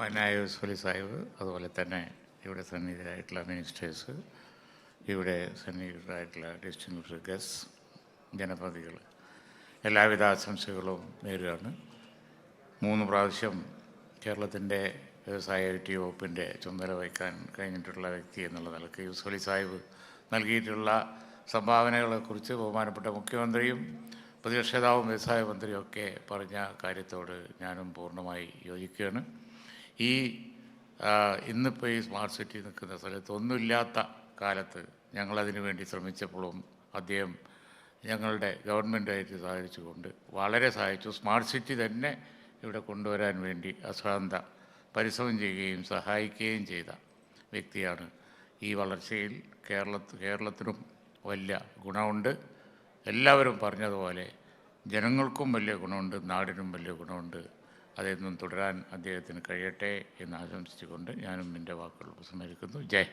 ബഹുമാനായ യൂസ്ഫലി സാഹിബ് അതുപോലെ തന്നെ ഇവിടെ സന്നിഹിതരായിട്ടുള്ള മിനിസ്റ്റേഴ്സ് ഇവിടെ സന്നിഹിതരായിട്ടുള്ള ഡിസ്റ്റിങ്ഷഡ് ഗസ് ജനപ്രതികൾ എല്ലാവിധ ആശംസകളും നേരുകയാണ്. മൂന്ന് പ്രാവശ്യം കേരളത്തിന്റെ വ്യവസായ ഐ ടി വകുപ്പിന്റെ ചുമതല വഹിക്കാൻ കഴിഞ്ഞിട്ടുള്ള വ്യക്തി എന്നുള്ള നിലയ്ക്ക് യൂസ്ഫലി സാഹിബ് നൽകിയിട്ടുള്ള സംഭാവനകളെക്കുറിച്ച് ബഹുമാനപ്പെട്ട മുഖ്യമന്ത്രിയും പ്രതിപക്ഷ നേതാവും വ്യവസായ മന്ത്രിയും ഒക്കെ പറഞ്ഞ കാര്യത്തോട് ഞാനും പൂർണമായി യോജിക്കുകയാണ്. ഈ ഇന്നിപ്പോൾ ഈ സ്മാർട്ട് സിറ്റി നിൽക്കുന്ന സ്ഥലത്ത് ഒന്നുമില്ലാത്ത കാലത്ത് ഞങ്ങളതിനു വേണ്ടി ശ്രമിച്ചപ്പോഴും അദ്ദേഹം ഞങ്ങളുടെ ഗവൺമെന്റായിട്ട് സഹായിച്ചുകൊണ്ട് വളരെ സഹായിച്ചു. സ്മാർട്ട് സിറ്റി തന്നെ ഇവിടെ കൊണ്ടുവരാൻ വേണ്ടി അശാന്ത പരിശ്രമം ചെയ്യുകയും സഹായിക്കുകയും ചെയ്ത വ്യക്തിയാണ്. ഈ വളർച്ചയിൽ കേരള കേരളത്തിനും വലിയ ഗുണമുണ്ട്. എല്ലാവരും പറഞ്ഞതുപോലെ ജനങ്ങൾക്കും വലിയ ഗുണമുണ്ട് നാടിനും വലിയ ഗുണമുണ്ട്. അതെന്നും തുടരാൻ അദ്ദേഹത്തിന് കഴിയട്ടെ എന്ന് ആശംസിച്ചുകൊണ്ട് ഞാനും എന്റെ വാക്കുകൾ ഉപസംഹരിക്കുന്നു. ജയ്